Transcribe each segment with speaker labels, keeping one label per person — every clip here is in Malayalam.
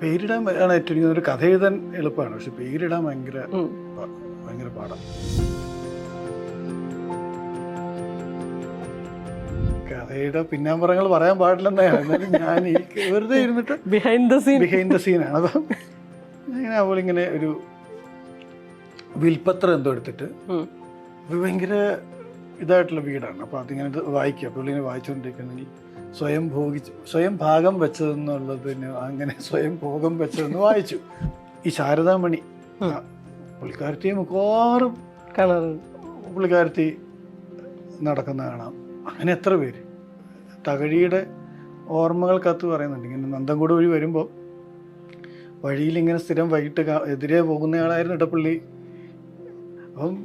Speaker 1: പേരിടാൻ ആണ് ഏറ്റവും ഒരു കഥ എഴുതാൻ എളുപ്പമാണ്. പക്ഷെ പേരിടാൻ ഭയങ്കര ഭയങ്കര പാടാണ്. കഥയുടെ പിന്നാമ്പറങ്ങൾ പറയാൻ പാടില്ലെന്നാണ് ഞാൻ വെറുതെ ഇരുന്നിട്ട്
Speaker 2: behind the scene
Speaker 1: behind the സീനാണ് അപ്പം ഇങ്ങനെ അവളിങ്ങനെ ഒരു വിൽപ്പത്രം എന്തോ എടുത്തിട്ട് ഭയങ്കര ഇതായിട്ടുള്ള വീടാണ്. അപ്പോൾ അതിങ്ങനെ വായിക്കുക അപ്പോൾ ഇങ്ങനെ വായിച്ചുകൊണ്ടിരിക്കുകയാണെങ്കിൽ സ്വയം ഭോഗിച്ച് സ്വയം ഭാഗം വെച്ചതെന്നുള്ളതിന് അങ്ങനെ സ്വയം ഭോഗം വെച്ചതെന്ന് വായിച്ചു. ഈ ശാരദാമണി പുള്ളിക്കാരത്തി മിക്കവാറും
Speaker 2: കാണാറുണ്ട്
Speaker 1: പുള്ളിക്കാരത്തി നടക്കുന്ന കാണാം. അങ്ങനെ എത്ര പേര്? തകഴിയുടെ ഓർമ്മകൾക്കകത്ത് പറയുന്നുണ്ട്. ഇങ്ങനെ നന്ദൻകൂട് വഴി വരുമ്പോൾ വഴിയിൽ ഇങ്ങനെ സ്ഥിരം വൈകിട്ട് എതിരെ പോകുന്നയാളായിരുന്നു ഇടപ്പള്ളി അപ്പം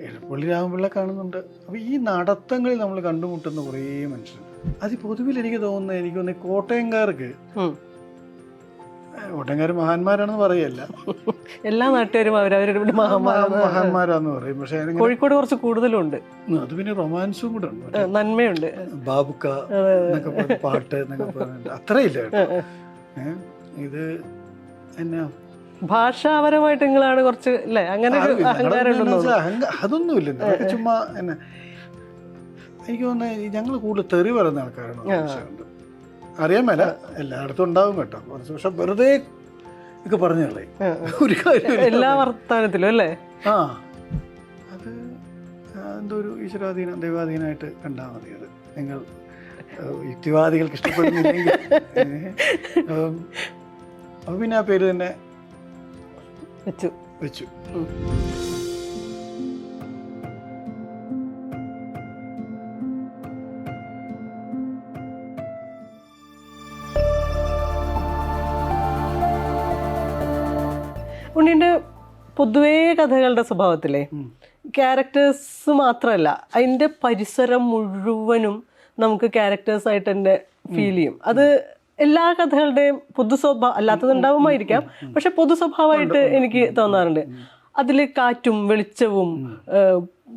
Speaker 1: ഇടപ്പള്ളി രാമപിള്ള കാണുന്നുണ്ട്. അപ്പം ഈ നടത്തങ്ങളിൽ നമ്മൾ കണ്ടുമുട്ടുന്ന കുറേ മനുഷ്യർ അത് പൊതുവിൽ എനിക്ക് തോന്നുന്നത് എനിക്ക് തോന്നുന്നത് കോട്ടയംകാർക്ക്. കോട്ടയംകാർ മഹാന്മാരാണെന്ന് പറയല്ല.
Speaker 2: എല്ലാ നാട്ടുകാരും അവരവരുടെ
Speaker 1: മഹാന്മാരാന്ന് പറയും. പക്ഷേ
Speaker 2: കോഴിക്കോട് കുറച്ച് കൂടുതലുണ്ട്.
Speaker 1: അത് പിന്നെ റൊമാൻസും കൂടെ ഉണ്ട്.
Speaker 2: നന്മയുണ്ട്.
Speaker 1: ബാബുക്ക എന്നൊക്കെ പാട്ട് എന്നൊക്കെ പറഞ്ഞിട്ട്. അത്രയില്ല ഇത് എന്നാ?
Speaker 2: ഭാഷാപരമായിട്ട് നിങ്ങളാണ് കുറച്ച് അല്ലേ അങ്ങനെ
Speaker 1: അതൊന്നുമില്ല. ചുമ്മാ എന്നാ എനിക്ക് തോന്നുന്നത് ഞങ്ങൾ കൂടുതൽ തെറി പറയുന്ന ആൾക്കാരാണ്. അറിയാൻ മേല. എല്ലായിടത്തും ഉണ്ടാവും കേട്ടോ. കുറച്ച് പക്ഷെ വെറുതെ ഒക്കെ പറഞ്ഞു കളയും. ഒരു കാര്യം
Speaker 2: എല്ലാ വർത്തമാനത്തിലും അല്ലേ?
Speaker 1: ആ. അത് എന്തോ ഒരു ഈശ്വരാധീനം ദൈവാധീനമായിട്ട് കണ്ടാൽ മതി അത്. നിങ്ങൾ യുക്തിവാദികൾക്ക് ഇഷ്ടപ്പെടുന്നില്ലെങ്കിൽ. അപ്പം പിന്നെ ആ പേര് തന്നെ
Speaker 2: വെച്ചു.
Speaker 1: വെച്ചു.
Speaker 2: ഉം. ഉണ്ണിന്റെ പൊതുവേ കഥകളുടെ സ്വഭാവത്തിലെ ക്യാരക്ടേഴ്സ് മാത്രമല്ല അതിന്റെ പരിസരം മുഴുവനും നമുക്ക് ക്യാരക്ടേഴ്സ് ആയിട്ട് തന്നെ ഫീൽ ചെയ്യും. അത് എല്ലാ കഥകളുടെയും പൊതു സ്വഭാവം അല്ലാത്തതുണ്ടാവുമായിരിക്കാം പക്ഷെ പൊതു സ്വഭാവമായിട്ട് എനിക്ക് തോന്നാറുണ്ട്. അതിൽ കാറ്റും വെളിച്ചവും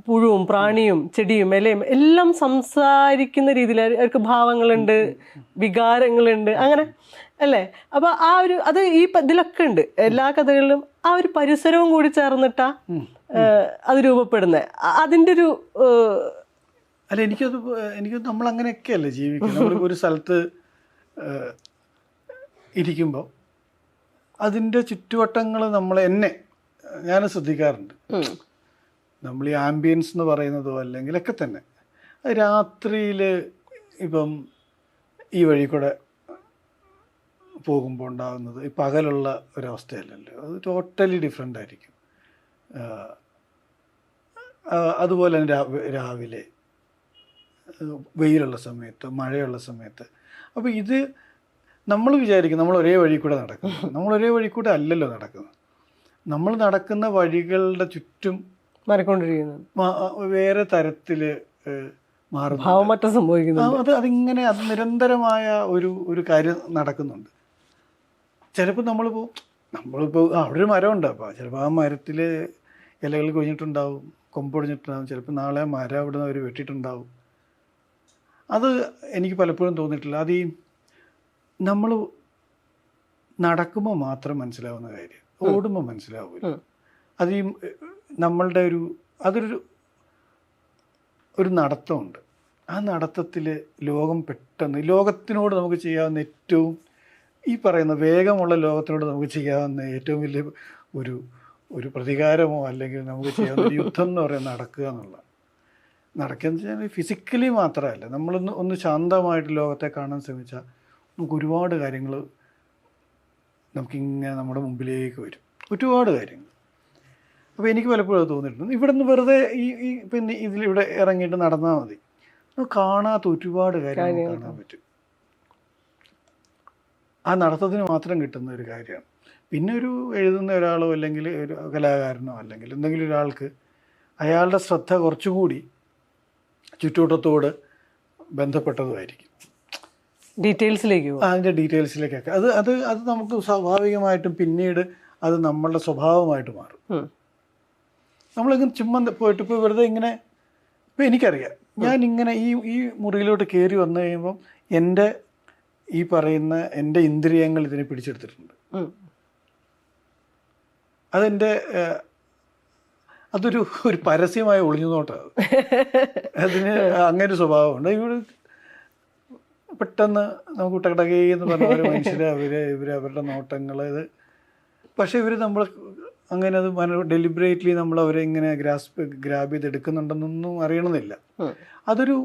Speaker 2: പുഴുവും പ്രാണിയും ചെടിയും ഇലയും എല്ലാം സംസാരിക്കുന്ന രീതിയിൽ അവർ- അവർക്ക് ഭാവങ്ങളുണ്ട് വികാരങ്ങളുണ്ട് അങ്ങനെ അല്ലേ? അപ്പൊ ആ ഒരു അത് ഈ ഇതിലൊക്കെ ഉണ്ട്. എല്ലാ കഥകളിലും ആ ഒരു പരിസരവും കൂടി ചേർന്നിട്ടാ അത് രൂപപ്പെടുന്നത് അതിന്റെ ഒരു
Speaker 1: അല്ല എനിക്കത് എനിക്ക് നമ്മൾ അങ്ങനെയൊക്കെയല്ലേ ജീവിക്കുന്നത്. നമ്മൾ ഒരു സ്ഥലത്ത് ഇരിക്കുമ്പോൾ അതിന്റെ ചുറ്റുവട്ടങ്ങൾ നമ്മൾ എന്നെ ഞാൻ ശ്രദ്ധിക്കാറുണ്ട്. നമ്മൾ ഈ ആംബിയൻസ് എന്ന് പറയുന്നതോ അല്ലെങ്കിലൊക്കെ തന്നെ. രാത്രിയിൽ ഇപ്പം ഈ വഴി കൂടെ പോകുമ്പോൾ ഉണ്ടാകുന്നത് ഈ പകലുള്ള ഒരവസ്ഥയല്ലല്ലോ. അത് ടോട്ടലി ഡിഫറെന്റ് ആയിരിക്കും. അതുപോലെ തന്നെ രാവിലെ വെയിലുള്ള സമയത്ത് മഴയുള്ള സമയത്ത്. അപ്പോൾ ഇത് നമ്മൾ വിചാരിക്കും നമ്മൾ ഒരേ വഴി കൂടെ നടക്കുന്നു. നമ്മൾ ഒരേ വഴി കൂടെ അല്ലല്ലോ നടക്കുന്നത്. നമ്മൾ നടക്കുന്ന വഴികളുടെ ചുറ്റും മാറിക്കൊണ്ടിരിക്കുന്നു. വേറെ തരത്തിൽ മാറുന്നു അത് അതിങ്ങനെ അത് നിരന്തരമായ ഒരു ഒരു കാര്യം നടക്കുന്നുണ്ട്. ചിലപ്പോൾ നമ്മളിപ്പോൾ നമ്മളിപ്പോൾ അവിടെ ഒരു മരമുണ്ട്. അപ്പോൾ ചിലപ്പോൾ ആ മരത്തിൽ ഇലകൾ കൊഴിഞ്ഞിട്ടുണ്ടാവും കൊമ്പൊടിഞ്ഞിട്ടുണ്ടാവും ചിലപ്പോൾ നാളെ മരം അവിടെ നിന്ന് അവർ വെട്ടിയിട്ടുണ്ടാവും. അത് എനിക്ക് പലപ്പോഴും തോന്നിയിട്ടില്ല. അത് ഈ നമ്മൾ നടക്കുമ്പോൾ മാത്രം മനസ്സിലാവുന്ന കാര്യം. ഓടുമ്പോൾ മനസ്സിലാവില്ല. അത് ഈ നമ്മളുടെ ഒരു അതൊരു ഒരു നടത്തമുണ്ട്. ആ നടത്തത്തിൽ ലോകം പെട്ടെന്ന് ലോകത്തിനോട് നമുക്ക് ചെയ്യാവുന്ന ഏറ്റവും ഈ പറയുന്ന വേഗമുള്ള ലോകത്തിനോട് നമുക്ക് ചെയ്യാവുന്ന ഏറ്റവും വലിയ ഒരു ഒരു പ്രതികാരമോ അല്ലെങ്കിൽ നമുക്ക് ചെയ്യാവുന്ന ഒരു യുദ്ധം എന്ന് പറയുന്നത് നടക്കുക എന്നുള്ള നടക്കുക എന്ന് വെച്ചാൽ ഫിസിക്കലി മാത്രമല്ല. നമ്മളൊന്ന് ഒന്ന് ശാന്തമായിട്ട് ലോകത്തെ കാണാൻ ശ്രമിച്ചാൽ നമുക്ക് ഒരുപാട് കാര്യങ്ങൾ നമുക്കിങ്ങനെ നമ്മുടെ മുമ്പിലേക്ക് വരും. ഒരുപാട് കാര്യങ്ങൾ. അപ്പോൾ എനിക്ക് പലപ്പോഴും തോന്നിയിട്ടുണ്ട്. ഇവിടെ നിന്ന് വെറുതെ ഈ ഈ പിന്നെ ഇതിലിവിടെ ഇറങ്ങിയിട്ട് നടന്നാൽ മതി. നമുക്ക് കാണാത്ത ഒരുപാട് കാര്യങ്ങൾ കാണാൻ പറ്റും. ആ നടത്തത്തിന് മാത്രം കിട്ടുന്ന ഒരു കാര്യമാണ്. പിന്നെ ഒരു എഴുതുന്ന ഒരാളോ അല്ലെങ്കിൽ ഒരു കലാകാരനോ അല്ലെങ്കിൽ എന്തെങ്കിലും ഒരാൾക്ക് അയാളുടെ ശ്രദ്ധ കുറച്ചുകൂടി ചുറ്റുവട്ടത്തോട് ബന്ധപ്പെട്ടതുമായിരിക്കും.
Speaker 2: ഡീറ്റെയിൽസിലേക്ക്
Speaker 1: അതിന്റെ ഡീറ്റെയിൽസിലേക്കൊക്കെ. അത് അത് അത് നമുക്ക് സ്വാഭാവികമായിട്ടും പിന്നീട് അത് നമ്മളുടെ സ്വഭാവമായിട്ട് മാറും. നമ്മളിങ്ങനെ ചുമ്മാ പോയിട്ട് ഇപ്പോൾ വെറുതെ ഇങ്ങനെ ഇപ്പോൾ എനിക്കറിയാം. ഞാൻ ഇങ്ങനെ ഈ ഈ മുറിയിലോട്ട് കയറി വന്നു കഴിയുമ്പം എന്റെ ഈ പറയുന്ന എന്റെ ഇന്ദ്രിയങ്ങൾ ഇതിനെ പിടിച്ചെടുത്തിട്ടുണ്ട്. അതെന്റെ അതൊരു ഒരു പരസ്യമായ ഒളിഞ്ഞു നോട്ടാണ് അതിന് അങ്ങനെ ഒരു സ്വഭാവമുണ്ട് ഇവിടെ പെട്ടെന്ന് നമുക്ക് ടകടകയെന്ന് പറഞ്ഞ ഒരു മനുഷ്യർ അവർ ഇവർ അവരുടെ നോട്ടങ്ങൾ ഇത് പക്ഷേ ഇവർ നമ്മൾ അങ്ങനെ അത് മന ഡെലിബറേറ്റ്ലി നമ്മൾ അവരെ ഇങ്ങനെ ഗ്രാസ്പ് ഗ്രാബ് ചെയ്ത് എടുക്കുന്നുണ്ടെന്നൊന്നും അറിയണമെന്നില്ല. അതൊരു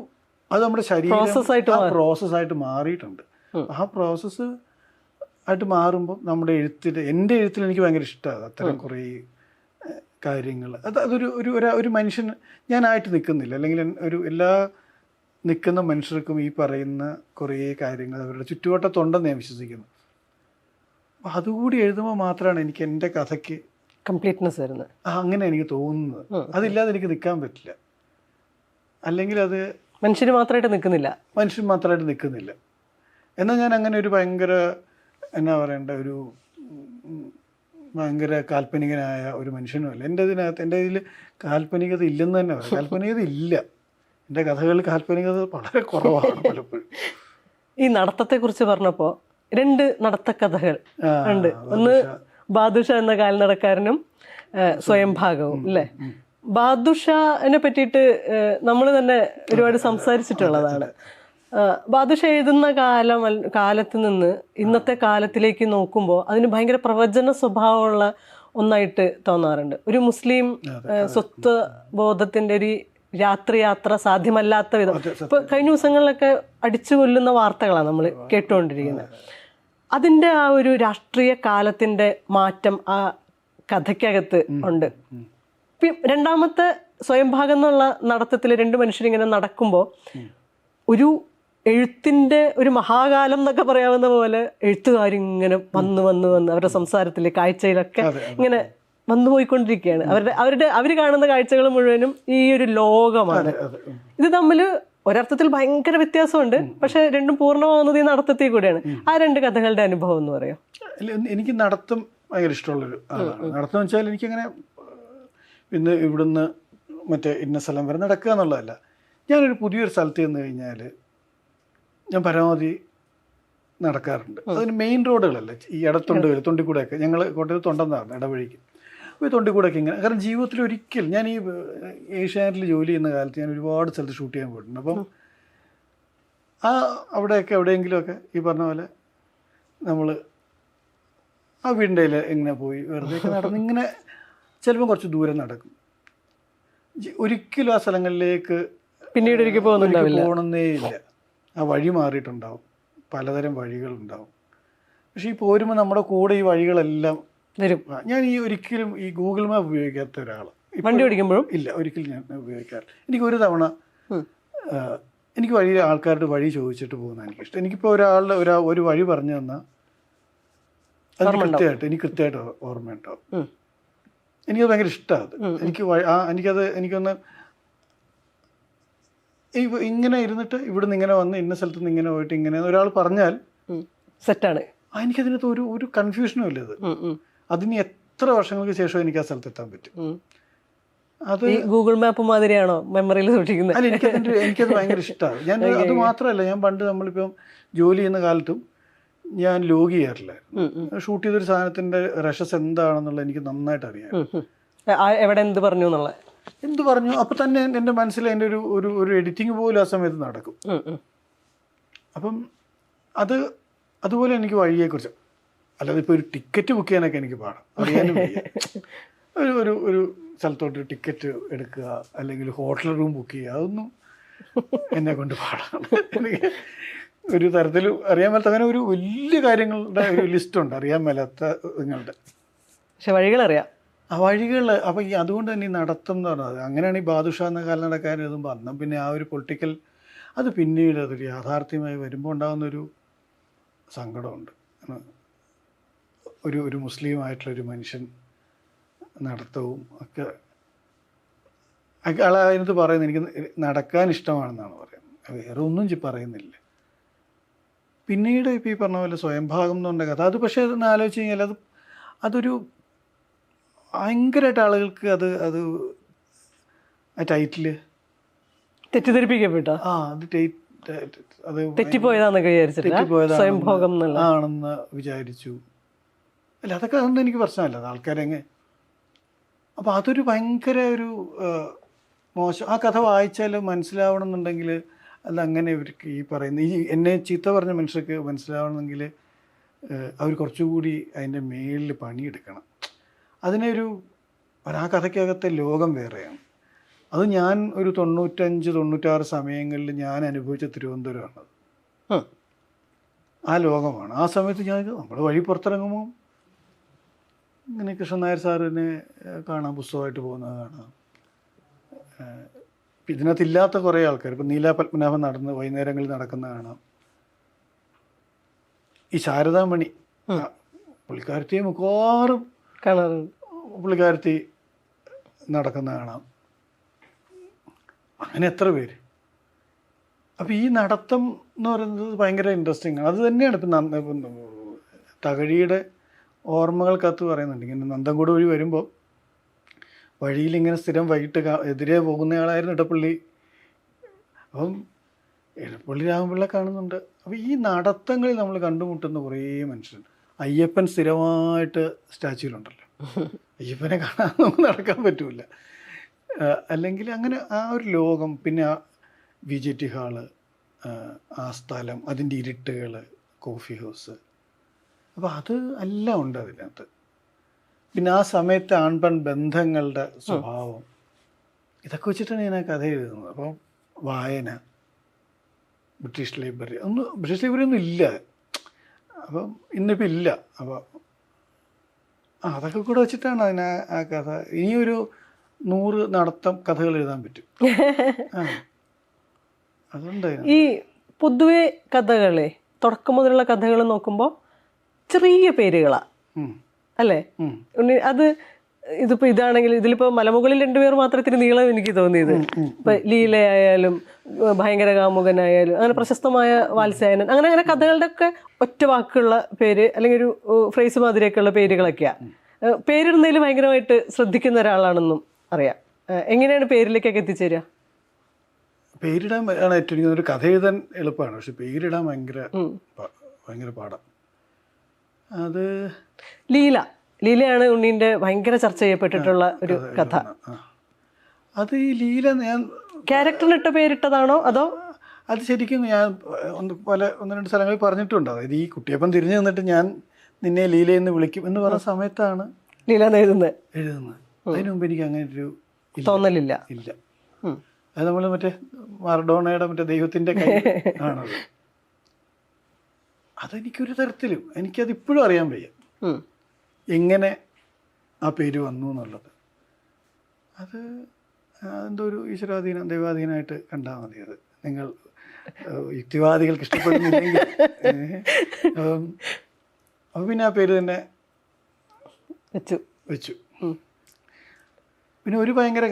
Speaker 1: അത് നമ്മുടെ ശരീരം. പ്രോസസ്സായിട്ട് മാറിയിട്ടുണ്ട്. ആ പ്രോസസ്സ് ആയിട്ട് മാറുമ്പോൾ നമ്മുടെ എഴുത്തിൽ എന്റെ എഴുത്തിൽ എനിക്ക് ഭയങ്കര ഇഷ്ടമാണ് അത്തരം കുറേ കാര്യങ്ങൾ. അത് അതൊരു ഒരു ഒരു- മനുഷ്യൻ ഞാനായിട്ട് നിൽക്കുന്നില്ല. അല്ലെങ്കിൽ ഒരു എല്ലാ നിൽക്കുന്ന മനുഷ്യർക്കും ഈ പറയുന്ന കുറേ കാര്യങ്ങൾ അവരുടെ ചുറ്റുവട്ടത്തുണ്ടെന്ന് ഞാൻ വിശ്വസിക്കുന്നു. അപ്പം അതുകൂടി എഴുതുമ്പോൾ മാത്രമാണ് എനിക്ക് എന്റെ കഥയ്ക്ക്
Speaker 2: കംപ്ലീറ്റ്നെസ് വരുന്നത്.
Speaker 1: ആ, അങ്ങനെ എനിക്ക് തോന്നുന്നത്. അതില്ലാതെ എനിക്ക് നിൽക്കാൻ പറ്റില്ല. അല്ലെങ്കിൽ അത്
Speaker 2: മനുഷ്യന് മാത്രമായിട്ട് നിൽക്കുന്നില്ല.
Speaker 1: മനുഷ്യൻ മാത്രമായിട്ട് നിൽക്കുന്നില്ല. എന്നാൽ ഞാൻ അങ്ങനെ ഒരു ഭയങ്കര എന്നാ പറയണ്ട ഒരു ഭയങ്കര കാൽപ്പനികനായ ഒരു മനുഷ്യനുമല്ല എന്റെ ഇതിനകത്ത് എന്റെ ഇതിൽ കാൽപ്പനികത ഇല്ലെന്ന് തന്നെ പറയാം. കാൽപ്പനികത ഇല്ല. എന്റെ കഥകളിൽ കാൽപ്പനികത വളരെ കുറവാണ് പലപ്പോഴും.
Speaker 2: ഈ നടത്തത്തെക്കുറിച്ച് പറഞ്ഞപ്പോൾ രണ്ട് നടത്തക്കഥകൾ
Speaker 1: കഥകൾ
Speaker 2: ഉണ്ട്. ഒന്ന് ബാദുഷ എന്ന കാൽനടക്കാരനും സ്വയം ഭാഗവും അല്ലേ? ബാദുഷനെ പറ്റിയിട്ട് നമ്മൾ തന്നെ ഒരുപാട് സംസാരിച്ചിട്ടുള്ളതാണ്. ബാദുഷ എഴുതുന്ന കാലം കാലത്ത് നിന്ന് ഇന്നത്തെ കാലത്തിലേക്ക് നോക്കുമ്പോൾ അതിന് ഭയങ്കര പ്രവചന സ്വഭാവമുള്ള ഒന്നായിട്ട് തോന്നാറുണ്ട്. ഒരു മുസ്ലിം സ്വത്ത് സ്വത്വ ബോധത്തിന്റെ ഒരു രാത്രിയാത്ര സാധ്യമല്ലാത്ത വിധം. ഇപ്പൊ കഴിഞ്ഞ ദിവസങ്ങളിലൊക്കെ അടിച്ചു കൊല്ലുന്ന വാർത്തകളാണ് നമ്മൾ കേട്ടുകൊണ്ടിരിക്കുന്നത് അതിന്റെ ആ ഒരു രാഷ്ട്രീയ കാലത്തിന്റെ മാറ്റം ആ കഥയ്ക്കകത്ത് ഉണ്ട്. രണ്ടാമത്തെ സ്വയംഭാഗം എന്നുള്ള നടത്തത്തിൽ രണ്ട് മനുഷ്യരിങ്ങനെ നടക്കുമ്പോൾ ഒരു എഴുത്തിന്റെ ഒരു മഹാകാലം എന്നൊക്കെ പറയാവുന്ന പോലെ എഴുത്തുകാരിങ്ങനെ വന്ന് വന്ന് വന്ന് അവരുടെ സംസാരത്തിലെ കാഴ്ചയിലൊക്കെ ഇങ്ങനെ വന്നു പോയിക്കൊണ്ടിരിക്കുകയാണ്. അവരുടെ അവരുടെ അവർ കാണുന്ന കാഴ്ചകൾ മുഴുവനും ഈ ഒരു ലോകമാണ്. ഇത് തമ്മിൽ ഒരർത്ഥത്തിൽ ഭയങ്കര വ്യത്യാസമുണ്ട്. പക്ഷെ രണ്ടും പൂർണമാകുന്നത് ഈ നടത്തത്തിൽ കൂടെയാണ്. ആ രണ്ട് കഥകളുടെ അനുഭവം എന്ന് പറയാം.
Speaker 1: എനിക്ക് നടത്തം ഭയങ്കര ഇഷ്ടമുള്ളൊരു നടത്തം വെച്ചാൽ എനിക്കങ്ങനെ ഇന്ന് ഇവിടുന്ന് മറ്റേ ഇന്ന സ്ഥലം വരെ നടക്കുക എന്നുള്ളതല്ല. ഞാനൊരു പുതിയൊരു സ്ഥലത്ത് ചെന്ന് കഴിഞ്ഞാൽ ഞാൻ പരമാവധി നടക്കാറുണ്ട്. അതിന് മെയിൻ റോഡുകളല്ല ഈ ഇടത്തൊണ്ട് വരും തൊണ്ടിക്കൂടെയൊക്കെ. ഞങ്ങൾ കോട്ടയത്ത് തൊണ്ടെന്നാണ് ഇടവഴിക്ക്. അപ്പോൾ ഈ തൊണ്ടിക്കൂടെയൊക്കെ ഇങ്ങനെ. കാരണം ജീവിതത്തിൽ ഒരിക്കൽ ഞാൻ ഈ ഏഷ്യാനെറ്റിൽ ജോലി ചെയ്യുന്ന കാലത്ത് ഞാൻ ഒരുപാട് സ്ഥലത്ത് ഷൂട്ട് ചെയ്യാൻ പോയിട്ടുണ്ട്. അപ്പം ആ അവിടെയൊക്കെ എവിടെയെങ്കിലുമൊക്കെ ഈ പറഞ്ഞ പോലെ നമ്മൾ ആ വീടിന്റെ ഇങ്ങനെ പോയി വെറുതെ നടന്ന് ഇങ്ങനെ ചിലപ്പം കുറച്ച് ദൂരം നടക്കും. ഒരിക്കലും ആ സ്ഥലങ്ങളിലേക്ക്
Speaker 2: പിന്നീട് ഒരിക്കൽ പോകുന്നുണ്ടാവില്ല.
Speaker 1: പോകണമെന്നേ ഇല്ല. ആ വഴി മാറിയിട്ടുണ്ടാവും. പലതരം വഴികളുണ്ടാവും. പക്ഷേ ഈ പോരുമ്പോൾ നമ്മുടെ കൂടെ ഈ വഴികളെല്ലാം
Speaker 2: വരും.
Speaker 1: ഞാൻ ഈ ഒരിക്കലും ഈ ഗൂഗിൾ മാപ്പ് ഉപയോഗിക്കാത്ത ഒരാളാണ്.
Speaker 2: വണ്ടി ഓടിക്കുമ്പോഴും?
Speaker 1: ഇല്ല ഒരിക്കലും ഞാൻ ഉപയോഗിക്കാറില്ല. എനിക്ക് ഒരു തവണ എനിക്ക് വഴി ആൾക്കാരുടെ വഴി ചോദിച്ചിട്ട് പോകുന്ന എനിക്കിഷ്ടം. എനിക്കിപ്പോൾ ഒരാളുടെ ഒരാ ഒരു വഴി പറഞ്ഞു തന്നാൽ അത് കൃത്യമായിട്ട് എനിക്ക് കൃത്യമായിട്ട് ഓർമ്മയുണ്ടാവും. എനിക്കത് ഭയങ്കര ഇഷ്ടമാണ് അത്. എനിക്ക് ആ എനിക്കത് എനിക്കൊന്ന് ഇങ്ങനെ ഇരുന്നിട്ട് ഇവിടുന്ന് ഇങ്ങനെ വന്ന് ഇന്ന സ്ഥലത്ത് നിന്ന് ഇങ്ങനെ പോയിട്ട് ഇങ്ങനെ ഒരാൾ പറഞ്ഞാൽ
Speaker 2: സെറ്റാണ്.
Speaker 1: എനിക്കതിനകത്ത് ഒരു ഒരു കൺഫ്യൂഷനും ഇല്ല ഇത്. അതിന് എത്ര വർഷങ്ങൾക്ക് ശേഷം എനിക്ക് ആ സ്ഥലത്ത് എത്താൻ പറ്റും അത്
Speaker 2: ഗൂഗിൾ മാപ്പ് മാതിരിയാണോ മെമ്മറിയിൽ സൂക്ഷിക്കുന്നത്?
Speaker 1: അല്ല എനിക്കതിന്റെ എനിക്കത് ഭയങ്കര ഇഷ്ടമാണ് ഞാൻ അത് മാത്രമല്ല ഞാൻ പണ്ട് നമ്മളിപ്പം ജോലി ചെയ്യുന്ന കാലത്തും ഞാൻ ലോഗ് ചെയ്യാറില്ലായിരുന്നു ഷൂട്ട് ചെയ്തൊരു സാധനത്തിന്റെ റഷസ് എന്താണെന്നുള്ളത് എനിക്ക് നന്നായിട്ട് അറിയാം.
Speaker 2: എവിടെ എന്ത് പറഞ്ഞു എന്നുള്ള
Speaker 1: എന്ത് പറഞ്ഞു? അപ്പം തന്നെ എന്റെ മനസ്സിൽ എന്റെ ഒരു ഒരു ഒരു എഡിറ്റിംഗ് പോലും ആ സമയത്ത് നടക്കും. അപ്പം അത് അതുപോലെ എനിക്ക് വഴിയെക്കുറിച്ച് അല്ലാതെ ഇപ്പോൾ ഒരു ടിക്കറ്റ് ബുക്ക് ചെയ്യാനൊക്കെ എനിക്ക് പാടാം. അറിയാനും ഒരു ഒരു ഒരു സ്ഥലത്തോട്ട് ടിക്കറ്റ് എടുക്കുക അല്ലെങ്കിൽ ഹോട്ടൽ റൂം ബുക്ക് ചെയ്യുക അതൊന്നും എന്നെ കൊണ്ട് പാടാണ്. എനിക്ക് ഒരു തരത്തിൽ അറിയാൻ മേലാത്ത അങ്ങനെ ഒരു വലിയ കാര്യങ്ങളുടെ ഒരു ലിസ്റ്റുണ്ട് അറിയാൻ മേലാത്ത നിങ്ങളുടെ
Speaker 2: പക്ഷെ വഴികൾ വഴികളറിയാം
Speaker 1: ആ വഴികൾ അപ്പം ഈ അതുകൊണ്ട് തന്നെ ഈ നടത്തം എന്ന് പറഞ്ഞത് അങ്ങനെയാണ് ഈ ബാദുഷ എന്ന കാലനടക്കാരൻ എഴുതുമ്പോൾ അന്നും പിന്നെ ആ ഒരു പൊളിറ്റിക്കൽ അത് പിന്നീട് അതൊരു യാഥാർത്ഥ്യമായി വരുമ്പോൾ ഉണ്ടാകുന്നൊരു സങ്കടമുണ്ട്. ഒരു ഒരു മുസ്ലിം ആയിട്ടുള്ളൊരു മനുഷ്യൻ നടത്തവും ഒക്കെ അയാൾ അതിനകത്ത് പറയുന്നത് എനിക്ക് നടക്കാൻ ഇഷ്ടമാണെന്നാണ് പറയുന്നത്. വേറെ ഒന്നും പറയുന്നില്ല. പിന്നീട് ഇപ്പോൾ ഈ പറഞ്ഞ പോലെ സ്വയംഭാഗം എന്നുണ്ട കഥ. അത് പക്ഷേ അതൊന്ന് ആലോചിച്ച് കഴിഞ്ഞാൽ അത് അതൊരു ഭയങ്കരമായിട്ട് ആളുകൾക്ക് അത് അത് ആ ടൈറ്റിൽ
Speaker 2: തെറ്റിദ്ധരിപ്പിക്കപ്പെട്ട?
Speaker 1: ആ അത് അത്
Speaker 2: തെറ്റിപ്പോയതാന്നൊക്കെ സ്വയംഭോഗം
Speaker 1: ആണെന്ന് വിചാരിച്ചു. അല്ല അതൊക്കെ അതൊന്നും എനിക്ക് പ്രശ്നമല്ല. ആൾക്കാരെങ്ങനെ അപ്പൊ അപ്പോൾ അതൊരു ഭയങ്കര ഒരു മോശം. ആ കഥ വായിച്ചാൽ മനസ്സിലാവണമെന്നുണ്ടെങ്കിൽ അല്ല അങ്ങനെ ഇവർക്ക് ഈ പറയുന്ന ഈ എന്നെ ചീത്ത പറഞ്ഞ മനുഷ്യർക്ക് മനസ്സിലാവണമെങ്കിൽ അവർ കുറച്ചുകൂടി അതിന്റെ മേളിൽ പണിയെടുക്കണം. അതിനൊരു ആ കഥയ്ക്കകത്തെ ലോകം വേറെയാണ്. അത് ഞാൻ ഒരു തൊണ്ണൂറ്റഞ്ച് തൊണ്ണൂറ്റാറ് സമയങ്ങളിൽ ഞാൻ അനുഭവിച്ച തിരുവനന്തപുരമാണ്. ആ ലോകമാണ്. ആ സമയത്ത് ഞാൻ നമ്മൾ വഴി പുറത്തിറങ്ങുമ്പോൾ ഇങ്ങനെ കൃഷ്ണൻ നായർ സാറിനെ കാണാൻ കാണാം പുസ്തകമായിട്ട് പോകുന്നത് കാണാം. ഏഹ്, ഇതിനകത്ത് ഇല്ലാത്ത കുറേ ആൾക്കാർ ഇപ്പം നീല പത്മനാഭൻ നടന്ന് വൈകുന്നേരങ്ങളിൽ നടക്കുന്ന കാണാം. ഈ ശാരദാമണി പുള്ളിക്കാരത്തെയും പുള്ളിക്കാരത്തിയെ മിക്കവാറും
Speaker 2: കാണാറുണ്ട്
Speaker 1: പുള്ളിക്കാരത്തി നടക്കുന്ന കാണാം. അങ്ങനെ എത്ര പേര്? അപ്പോൾ ഈ നടത്തം എന്ന് പറയുന്നത് ഭയങ്കര ഇൻട്രസ്റ്റിംഗ് ആണ്. അത് തന്നെയാണ് ഇപ്പം തകഴിയുടെ ഓർമ്മകൾക്കകത്ത് പറയുന്നുണ്ട്. ഇങ്ങനെ നന്തൻകൂട് വഴി വരുമ്പോൾ വഴിയിൽ ഇങ്ങനെ സ്ഥിരം വൈകിട്ട് എതിരെ പോകുന്നയാളായിരുന്നു ഇടപ്പള്ളി അപ്പം ഇടപ്പള്ളി രാമപിള്ള കാണുന്നുണ്ട്. അപ്പോൾ ഈ നടത്തങ്ങളിൽ നമ്മൾ കണ്ടുമുട്ടുന്ന കുറേ മനുഷ്യരുണ്ട്. അയ്യപ്പൻ സ്ഥിരമായിട്ട് സ്റ്റാച്യൂലുണ്ടല്ലോ. അയ്യപ്പനെ കാണാൻ നമുക്ക് നടക്കാൻ പറ്റൂല. അല്ലെങ്കിൽ അങ്ങനെ ആ ഒരു ലോകം പിന്നെ ആ വി ജെ ടി ഹാൾ ആ സ്ഥലം അതിന്റെ ഇരുട്ടുകൾ കോഫി ഹൗസ്. അപ്പോൾ അത് എല്ലാം ഉണ്ട് അതിനകത്ത്. പിന്നെ ആ സമയത്തെ ആൺപെൺ ബന്ധങ്ങളുടെ സ്വഭാവം. ഇതൊക്കെ വെച്ചിട്ടാണ് ഞാൻ ആ കഥ എഴുതുന്നത്. അപ്പം വായന ബ്രിട്ടീഷ് ലൈബ്രറി ഒന്ന് ബ്രിട്ടീഷ് ലൈബ്രറി ഒന്നും ഇല്ല. അപ്പം ഇന്നിപ്പോൾ ഇല്ല. അപ്പോൾ അതൊക്കെ കൂടെ വെച്ചിട്ടാണ് അതിന് ആ- കഥ. ഇനിയൊരു നൂറ് നടത്തം കഥകൾ എഴുതാൻ പറ്റും. അതുകൊണ്ട് അതുണ്ട്
Speaker 2: ഈ പൊതുവെ കഥകളെ തുടക്കം മുതലുള്ള കഥകൾ നോക്കുമ്പോൾ ചെറിയ പേരുകളാ.
Speaker 1: ഉം,
Speaker 2: അല്ലേ? അത് ഇതിപ്പോ ഇതാണെങ്കിൽ ഇതിലിപ്പോ മലമുകളിൽ രണ്ടുപേർ മാത്രത്തിന് നീളം എനിക്ക് തോന്നിയത്. ഇപ്പൊ ലീലയായാലും ഭയങ്കര കാമുകനായാലും അങ്ങനെ പ്രശസ്തമായ വാത്സ്യായനൻ അങ്ങനെ അങ്ങനെ കഥകളുടെ ഒക്കെ ഒറ്റ വാക്കുള്ള പേര് അല്ലെങ്കിൽ ഒരു ഫ്രേസ് മാതിരിയൊക്കെയുള്ള പേരുകളൊക്കെയാ. ഏഹ് പേരിടുന്നതിൽ ഭയങ്കരമായിട്ട് ശ്രദ്ധിക്കുന്ന ഒരാളാണെന്നും അറിയാം. എങ്ങനെയാണ് പേരിലേക്കൊക്കെ എത്തിച്ചേരുക?
Speaker 1: പേരിടാൻ ആണ് ഏറ്റവും ഒരു കഥ എഴുതാൻ എളുപ്പമാണ്. പക്ഷെ പേരിടാൻ ഭയങ്കര ഭയങ്കര പാടാണ് അത്
Speaker 2: ലീല. ലീലയാണ് ഉണ്ണീന്റെ ഭയങ്കര ചർച്ച ചെയ്യപ്പെട്ടിട്ടുള്ള ഒരു കഥ.
Speaker 1: അത് ഈ ലീല ഞാൻ
Speaker 2: ക്യാരക്ടറിന് ഇട്ട പേരിട്ടതാണോ അതോ?
Speaker 1: അത് ശരിക്കും ഞാൻ ഒന്ന് പല ഒന്ന് രണ്ട് സ്ഥലങ്ങളിൽ പറഞ്ഞിട്ടുണ്ട്. അതായത് ഈ കുട്ടിയപ്പം തിരിഞ്ഞു നിന്നിട്ട് ഞാൻ നിന്നെ ലീല എന്ന് വിളിക്കും എന്ന് പറഞ്ഞ സമയത്താണ്
Speaker 2: ലീല എഴുതുന്നത്.
Speaker 1: എഴുതുന്നത്. അതിനു മുമ്പ് എനിക്ക് അങ്ങനെ ഒരു
Speaker 2: തോന്നലില്ല.
Speaker 1: ഇല്ല. അത് നമ്മൾ മറ്റേ മറഡോണയുടെ മറ്റേ ദൈവത്തിന്റെ കൈ ആണത്. അതെനിക്കൊരു തരത്തിലും എനിക്കത് ഇപ്പോഴും അറിയാൻ വയ്യ. എങ്ങനെ ആ പേര് വന്നു എന്നുള്ളത്. അത് എന്തോ ഒരു ഈശ്വരാധീനം ദൈവാധീനമായിട്ട് കണ്ടാൽ മതി അത്. നിങ്ങൾ യുക്തിവാദികൾക്ക് ഇഷ്ടപ്പെടുന്നില്ലെങ്കിൽ. അപ്പം പിന്നെ ആ പേര് തന്നെ
Speaker 2: വെച്ചു.
Speaker 1: വെച്ചു. പിന്നെ ഒരു ഭയങ്കര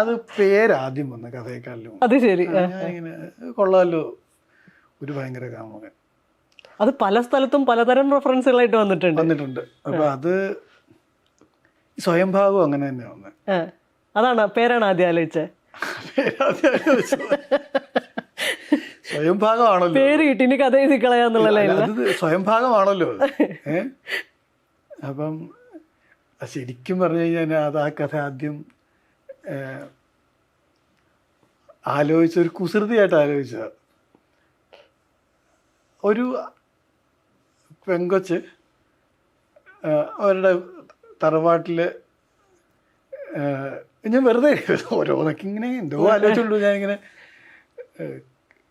Speaker 2: അത്
Speaker 1: പേരാദ്യം വന്ന കഥയെക്കാളിലും.
Speaker 2: അത് ശരി.
Speaker 1: ഞാനിങ്ങനെ കൊള്ളാമല്ലോ ഒരു ഭയങ്കര കാമുകൻ.
Speaker 2: അത് പല സ്ഥലത്തും പലതരം റെഫറൻസുകളായിട്ട് വന്നിട്ടുണ്ട്.
Speaker 1: വന്നിട്ടുണ്ട്. അപ്പൊ അത് സ്വയംഭാവം അങ്ങനെ തന്നെ വന്നത്
Speaker 2: അതാണ് പേരാണ് ആദ്യം ആലോചിച്ചത്.
Speaker 1: സ്വയംഭാഗമാണല്ലോ.
Speaker 2: പേര് കിട്ടി ഇനി കഥ എഴുതി കളയാന്നുള്ള
Speaker 1: സ്വയംഭാഗമാണല്ലോ ഏ? അപ്പം ശരിക്കും പറഞ്ഞു കഴിഞ്ഞാൽ അത് ആ കഥ ആദ്യം ആലോചിച്ച ഒരു കുസൃതിയായിട്ട് ആലോചിച്ച. ഒരു പെങ്കൊച്ച് അവരുടെ തറവാട്ടിൽ ഞാൻ വെറുതെ ഓരോന്നൊക്കെ ഇങ്ങനെ എന്തോ ആലോചിച്ചുള്ളൂ ഞാനിങ്ങനെ ഇങ്ങനെ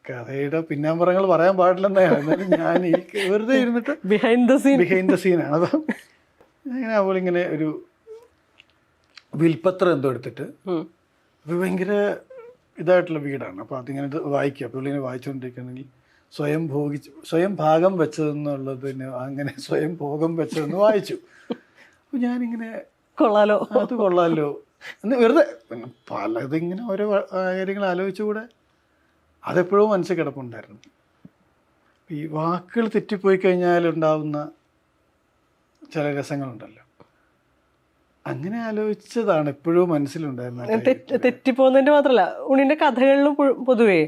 Speaker 1: കഥയുടെ പിന്നാമ്പുറങ്ങൾ പറയാൻ പാടില്ലെന്നാണ് എന്നാലും ഞാൻ ഈ വെറുതെ ഇരുന്നിട്ട്
Speaker 2: behind the scene
Speaker 1: behind the സീനാണ് അപ്പം ഇങ്ങനെ അവൾ ഇങ്ങനെ ഒരു വിൽപ്പത്രം എന്തോ എടുത്തിട്ട് അപ്പം ഭയങ്കര ഇതായിട്ടുള്ള വീടാണ്. അപ്പോൾ അതിങ്ങനെ ഇത് വായിക്കുക അപ്പോൾ ഇങ്ങനെ വായിച്ചുകൊണ്ടിരിക്കുകയാണെങ്കിൽ സ്വയം ഭോഗിച്ച് സ്വയം ഭാഗം പിന്നെ അങ്ങനെ സ്വയം ഭോഗം വെച്ചതെന്ന് വായിച്ചു. അപ്പോൾ ഞാനിങ്ങനെ
Speaker 2: കൊള്ളാലോ.
Speaker 1: അത് കൊള്ളാലോ. എന്ന് വെറുതെ പലതിങ്ങനെ ഓരോ കാര്യങ്ങൾ ആലോചിച്ചുകൂടെ? അതെപ്പോഴും മനസ്സിൽ കിടപ്പുണ്ടായിരുന്നു. ഈ വാക്കുകൾ തെറ്റിപ്പോയി കഴിഞ്ഞാൽ ഉണ്ടാവുന്ന ചില രസങ്ങളുണ്ടല്ലോ. അങ്ങനെ ആലോചിച്ചതാണ് എപ്പോഴും മനസ്സിലുണ്ടായിരുന്നത്
Speaker 2: തെറ്റിപ്പോകുന്നതിന്റെ മാത്രല്ല ഉണ്ണിന്റെ കഥകളിലും പൊതുവേ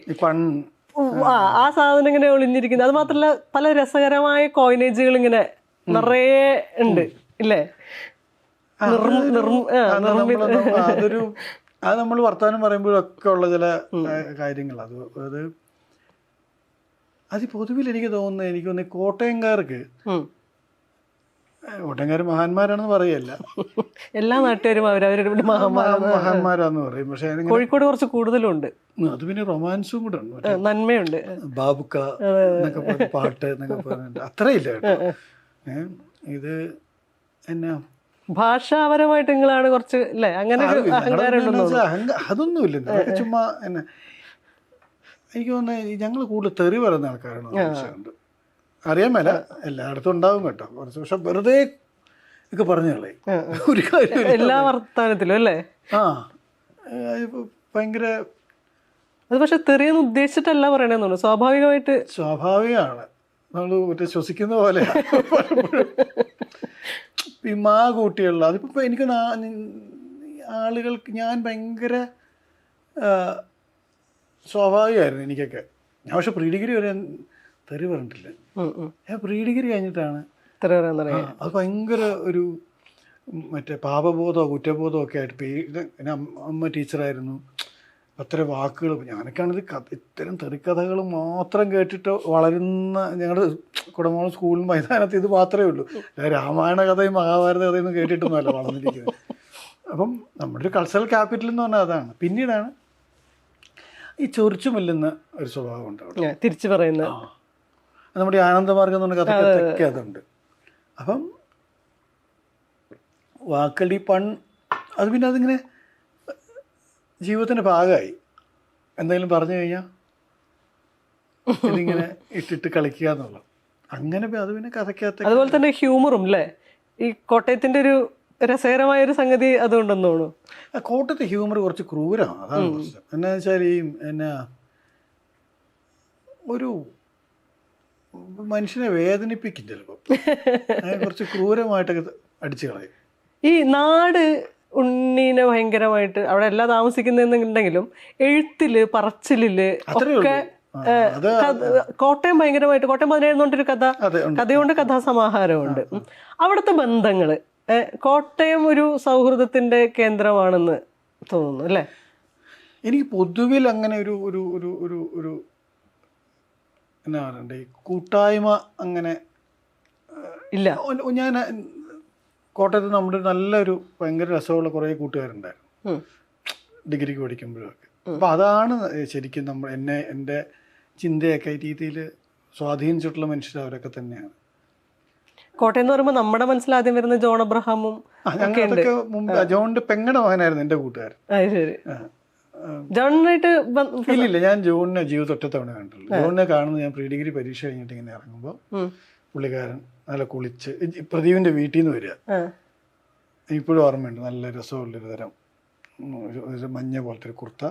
Speaker 2: ആ സാധനം ഇങ്ങനെ ഒളിഞ്ഞിരിക്കുന്നത്. അത് മാത്രല്ല പല രസകരമായ കോയിനേജുകൾ ഇങ്ങനെ നിറയെ ഉണ്ട്. ഇല്ലേ?
Speaker 1: അതൊരു അത് നമ്മൾ വർത്തമാനം പറയുമ്പോഴൊക്കെ ഉള്ള ചില കാര്യങ്ങൾ അത് അത് അത് പൊതുവിൽ എനിക്ക് തോന്നുന്നത് എനിക്ക് തോന്നുന്നു ഈ കോട്ടയംകാർക്ക് കോട്ടയംകാർ മഹാന്മാരാണെന്ന് പറയല്ല.
Speaker 2: എല്ലാ നാട്ടുകാരും അവരവരുടെ
Speaker 1: മഹാന്മാരാന്ന് പറയും. പക്ഷെ
Speaker 2: കോഴിക്കോട് കുറച്ച് കൂടുതലുണ്ട്.
Speaker 1: അത് പിന്നെ റൊമാൻസും കൂടെ ഉണ്ട്.
Speaker 2: നന്മയുണ്ട്.
Speaker 1: ബാബുക്ക എന്നൊക്കെ പാട്ട് എന്നൊക്കെ പറഞ്ഞിട്ട്. അത്രയില്ല കേട്ടോ. ഇത് എന്നാ?
Speaker 2: ഭാഷാപരമായിട്ട് നിങ്ങളാണ് കുറച്ച് അല്ലേ അങ്ങനെ
Speaker 1: അതൊന്നുമില്ല. ചുമ്മാ എന്നെ എനിക്ക് തോന്നുന്നത് ഞങ്ങൾ കൂടുതൽ തെറി പറയുന്ന ആൾക്കാരാണ് അറിയാൻ മേല. എല്ലായിടത്തും ഉണ്ടാവും കേട്ടോ. കുറച്ച് പക്ഷെ വെറുതെ ഒക്കെ പറഞ്ഞു കളയും. ഒരു കാര്യം
Speaker 2: എല്ലാ വർത്തമാനത്തിലും അല്ലേ?
Speaker 1: ആ. ഭയങ്കര
Speaker 2: അത് പക്ഷെ തെറിയെന്ന് ഉദ്ദേശിച്ചിട്ടല്ല പറയണെന്നുള്ളു സ്വാഭാവികമായിട്ട്
Speaker 1: സ്വാഭാവികമാണ്. നമ്മൾ മറ്റേ ശ്വസിക്കുന്ന പോലെ പലപ്പോഴും ഈ മാ കൂട്ടിയുള്ള അതിപ്പോൾ എനിക്ക് ആളുകൾക്ക് ഞാൻ ഭയങ്കര സ്വാഭാവികമായിരുന്നു എനിക്കൊക്കെ. ഞാൻ പക്ഷെ പ്രീ ഡിഗ്രി വരെ തെറി പറഞ്ഞിട്ടില്ല. ഞാൻ പ്രീ ഡിഗ്രി കഴിഞ്ഞിട്ടാണ്. അത് ഭയങ്കര ഒരു മറ്റേ പാപബോധമോ കുറ്റബോധമോ ഒക്കെ ആയിട്ട് പേ അമ്മ ടീച്ചറായിരുന്നു. അത്ര വാക്കുകൾ ഞാനൊക്കെയാണിത് കഥ ഇത്തരം തെറിക്കഥകൾ മാത്രം കേട്ടിട്ട് വളരുന്ന ഞങ്ങളുടെ കുടമോളം സ്കൂളിൽ മൈതാനത്ത് ഇത് മാത്രമേ ഉള്ളൂ. രാമായണ കഥയും മഹാഭാരത കഥയും കേട്ടിട്ടൊന്നുമല്ല വളർന്നിരിക്കുന്നത്. അപ്പം നമ്മുടെ ഒരു കൾച്ചറൽ ക്യാപിറ്റൽ എന്ന് പറഞ്ഞാൽ അതാണ്. പിന്നീടാണ് ഈ ചൊറിച്ചു മെല്ലുന്ന ഒരു സ്വഭാവം ഉണ്ട്
Speaker 2: തിരിച്ചു പറയുന്ന.
Speaker 1: നമ്മുടെ ഈ ആനന്ദമാർഗം എന്ന് പറഞ്ഞ കഥയ്ക്കത്തൊക്കെ അതുണ്ട്. അപ്പം വാക്കടി പൺ അത് പിന്നെ അതിങ്ങനെ ജീവിതത്തിന്റെ ഭാഗമായി. എന്തെങ്കിലും പറഞ്ഞു കഴിഞ്ഞാൽ ഇതിങ്ങനെ ഇട്ടിട്ട് കളിക്കുക എന്നുള്ളത്. അങ്ങനെ അത് പിന്നെ കഥയ്ക്കകത്ത്
Speaker 2: അതുപോലെ തന്നെ ഹ്യൂമറും അല്ലേ ഈ കോട്ടയത്തിന്റെ ഒരു രസകരമായ ഒരു സംഗതി അതുകൊണ്ടെന്ന് തോന്നുന്നു.
Speaker 1: കോട്ടയത്തെ ഹ്യൂമർ കുറച്ച് ക്രൂരമാണ്. അതാണ് പ്രശ്നം. എന്നാ വെച്ചാൽ ഈ എന്നാ ഒരു മനുഷ്യനെ വേദനിപ്പിക്കും ചിലപ്പോൾ കുറച്ച് ക്രൂരമായിട്ടൊക്കെ അടിച്ചു കളയും.
Speaker 2: ഈ നാട് ഉണ്ണീനെ ഭയങ്കരമായിട്ട് അവിടെ എല്ലാം താമസിക്കുന്നുണ്ടെങ്കിലും
Speaker 1: എഴുത്തിൽ പറച്ചിലിൽ
Speaker 2: ഒക്കെ കോട്ടയം ഭയങ്കരമായിട്ട് കോട്ടയം പതിനേഴുന്നൊരു കഥ കഥയുണ്ട് കഥാസമാഹാരമുണ്ട്. അവിടുത്തെ ബന്ധങ്ങൾ കോട്ടയം ഒരു സൗഹൃദത്തിന്റെ കേന്ദ്രമാണെന്ന് തോന്നുന്നു അല്ലേ?
Speaker 1: എനിക്ക് പൊതുവിൽ അങ്ങനെ ഒരു ഒരു ഒരു ഒരു ഒരു എന്നാ പറയണ്ടേ കൂട്ടായ്മ അങ്ങനെ
Speaker 2: ഇല്ല.
Speaker 1: ഞാൻ കോട്ടയത്ത് നമ്മുടെ നല്ലൊരു ഭയങ്കര രസമുള്ള കുറേ കൂട്ടുകാരുണ്ടായിരുന്നു. ഡിഗ്രിക്ക് പഠിക്കുമ്പോഴൊക്കെ. അപ്പോൾ അതാണ് ശരിക്കും നമ്മൾ എന്നെ എന്റെ ചിന്തയൊക്കെ രീതിയിൽ സ്വാധീനിച്ചിട്ടുള്ള മനുഷ്യർ അവരൊക്കെ തന്നെയാണ്.
Speaker 2: കോട്ടയം എന്ന് പറയുമ്പോൾ നമ്മുടെ മനസ്സിൽ ആദ്യം വരുന്ന ജോൺ അബ്രഹാമും
Speaker 1: ജോണിന്റെ അതൊക്കെ മുമ്പ് പെങ്ങടെ മകനായിരുന്നു എന്റെ കൂട്ടുകാരൻ.
Speaker 2: ജോണിനായിട്ട്
Speaker 1: ഇല്ലില്ല ഞാൻ ജോണിനെ ജീവിതം ഒറ്റത്തവണ കണ്ടുള്ളൂ. ജോണിനെ കാണുന്നത് ഞാൻ പ്രീ ഡിഗ്രി പരീക്ഷ കഴിഞ്ഞിട്ട് ഇങ്ങനെ ഇറങ്ങുമ്പോൾ. പുള്ളിക്കാരൻ നല്ല കുളിച്ച്. പ്രദീപിന്റെ വീട്ടിൽ നിന്ന് വരിക. ഇപ്പോഴും ഓർമ്മയുണ്ട്. നല്ല രസമുള്ളൊരു തരം. ഒരു മഞ്ഞ പോലത്തെ ഒരു കുർത്ത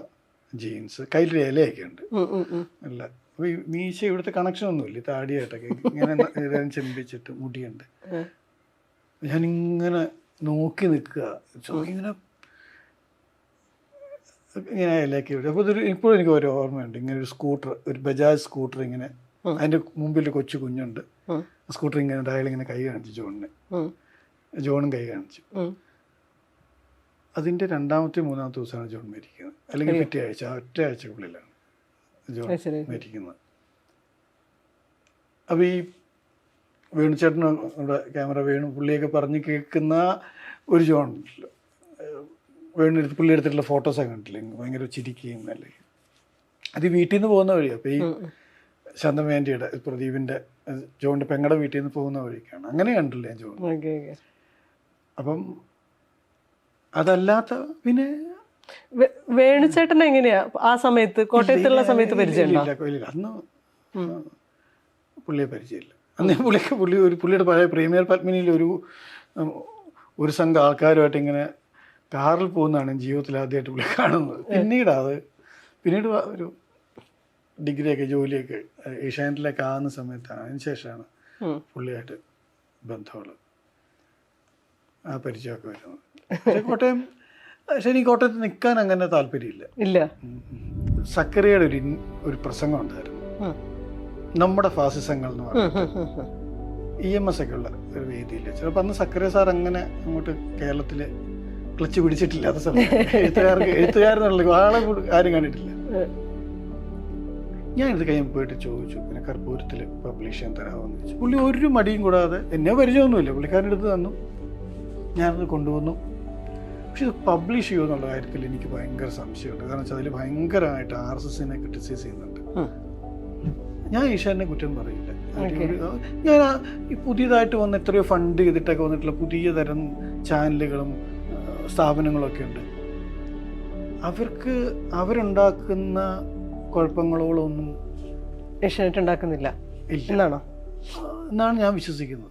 Speaker 1: ജീൻസ് കയ്യിലൊരു ഇലയൊക്കെ ഉണ്ട് അല്ല അപ്പോൾ ഈ മീശ ഇവിടുത്തെ കണക്ഷൻ ഒന്നുമില്ല. താടിയായിട്ടൊക്കെ ഇങ്ങനെ ചെമ്പിച്ചിട്ട് മുടിയുണ്ട്. ഞാനിങ്ങനെ നോക്കി നിൽക്കുക. ഇങ്ങനെ ഇങ്ങനെ ഇലയൊക്കെ ഇവിടെ അപ്പോൾ ഇതൊരു ഇപ്പോഴും എനിക്ക് ഒരു ഓർമ്മയുണ്ട്. ഇങ്ങനെ ഒരു സ്കൂട്ടർ ഒരു ബജാജ് സ്കൂട്ടർ ഇങ്ങനെ
Speaker 2: അതിന്റെ
Speaker 1: അതിന്റെ മുമ്പിൽ കൊച്ചു കുഞ്ഞുണ്ട്. സ്കൂട്ടർ ഇങ്ങനെ അയാൾ ഇങ്ങനെ കൈ കാണിച്ചു ജോണിന്. ജോണും കൈ കാണിച്ചു.
Speaker 2: അതിന്റെ
Speaker 1: അതിന്റെ രണ്ടാമത്തെ മൂന്നാമത്തെ ദിവസമാണ് ജോൺ മരിക്കുന്നത്. അല്ലെങ്കിൽ പിറ്റേ ആഴ്ച ഒറ്റ ആഴ്ചക്കുള്ളിലാണ് ജോൺ മരിക്കുന്നത്. അപ്പോൾ ഈ വേണുചേട്ടന് നമ്മുടെ ക്യാമറ വേണു പുള്ളിയൊക്കെ പറഞ്ഞ് കേൾക്കുന്ന ഒരു ജോൺ ഉണ്ടല്ലോ. വേണു എടുത്ത് പുള്ളി എടുത്തിട്ടുള്ള ഫോട്ടോസൊക്കെ കണ്ടില്ലേ? ഭയങ്കര ചിരിക്കുകയും അല്ലെങ്കിൽ അത് വീട്ടിൽ നിന്ന് പോകുന്ന വഴിയാണ് അപ്പോൾ ഈ ശാന്തമേന്റെയുടെ പ്രദീപിന്റെ ജോണിന്റെ പെങ്ങളുടെ വീട്ടിൽ നിന്ന് പോകുന്ന വഴിക്കാണ്. അങ്ങനെ കണ്ടില്ല ഞാൻ ജോൺ? അപ്പം അതല്ലാത്ത പിന്നെ
Speaker 2: വേണുചേട്ടൻ എങ്ങനെയാ? ആ സമയത്ത് കോട്ടയത്തുള്ള സമയത്ത്.
Speaker 1: അന്ന് പുള്ളിയെ പരിചയമില്ല. അന്ന് പുള്ളിക്ക് പുള്ളി ഒരു പുള്ളിയുടെ പഴയ പ്രീമിയർ പത്മിനിയിൽ ഒരു ഒരു സംഘം ആൾക്കാരുമായിട്ട് ഇങ്ങനെ കാറിൽ പോകുന്നതാണ് ജീവിതത്തിൽ ആദ്യമായിട്ട് പുള്ളി കാണുന്നത്. പിന്നീട് അത് പിന്നീട് ഒരു ഡിഗ്രിയൊക്കെ ജോലിയൊക്കെ ഏഷ്യാനെറ്റിലൊക്കെ ആകുന്ന സമയത്താണ്. അതിന് ശേഷമാണ്
Speaker 2: ഉം.
Speaker 1: പുള്ളിയായിട്ട് ബന്ധമുള്ളത് ആ പരിചയമൊക്കെ വരുന്നത്. കോട്ടയം പക്ഷെ എനിക്ക് കോട്ടയത്ത് നിൽക്കാൻ അങ്ങനെ താല്പര്യമില്ല.
Speaker 2: ഇല്ല.
Speaker 1: സക്കറിയുടെ ഒരു ഒരു പ്രസംഗം ഉണ്ടായിരുന്നു നമ്മുടെ ഫാസിസങ്ങൾ എന്ന്
Speaker 2: ഉം.
Speaker 1: ഇ എം എസ് ഒക്കെ ഉള്ള ഒരു വേദിയിൽ ചിലപ്പോൾ അന്ന് സക്കറിയ സാർ അങ്ങനെ അങ്ങോട്ട് കേരളത്തിൽ ക്ലച്ച് പിടിച്ചിട്ടില്ലാത്ത സമയം എഴുത്തുകാർക്ക് എഴുത്തുകാരെന്നുള്ള ആളെ ആരും കണ്ടിട്ടില്ല. ഇത് കഴിഞ്ഞ് പോയിട്ട് ചോദിച്ചു പിന്നെ കർപ്പൂരത്തിൽ പബ്ലിഷ് ചെയ്യാൻ തരാമെന്ന് ചോദിച്ചു. പുള്ളി ഒരു മടിയും കൂടാതെ എന്നെ പരിചയമൊന്നുമില്ല. പുള്ളിക്കാരന്റെ അടുത്ത് തന്നു. ഞാനത് കൊണ്ടുവന്നു. പക്ഷെ ഇത് പബ്ലിഷ് ചെയ്യുമോ എന്നുള്ള കാര്യത്തിൽ എനിക്ക് ഭയങ്കര സംശയമുണ്ട്. കാരണം വെച്ചാൽ അതിൽ ഭയങ്കരമായിട്ട് ആർ എസ് എസിനെ ക്രിട്ടിസൈസ് ചെയ്യുന്നുണ്ട്. ഞാൻ ഈശാനെ കുറ്റം പറയില്ല. ഞാൻ ഈ പുതിയതായിട്ട് വന്ന എത്രയോ ഫണ്ട് ചെയ്തിട്ടൊക്കെ വന്നിട്ടുള്ള പുതിയ തരം ചാനലുകളും സ്ഥാപനങ്ങളൊക്കെ ഉണ്ട്. അവർക്ക് അവരുണ്ടാക്കുന്ന കുഴപ്പങ്ങളോളൊന്നും
Speaker 2: ഏഷ്യാനെറ്റ് ഉണ്ടാക്കുന്നില്ല എന്നാണോ?
Speaker 1: എന്നാണ് ഞാൻ വിശ്വസിക്കുന്നത്.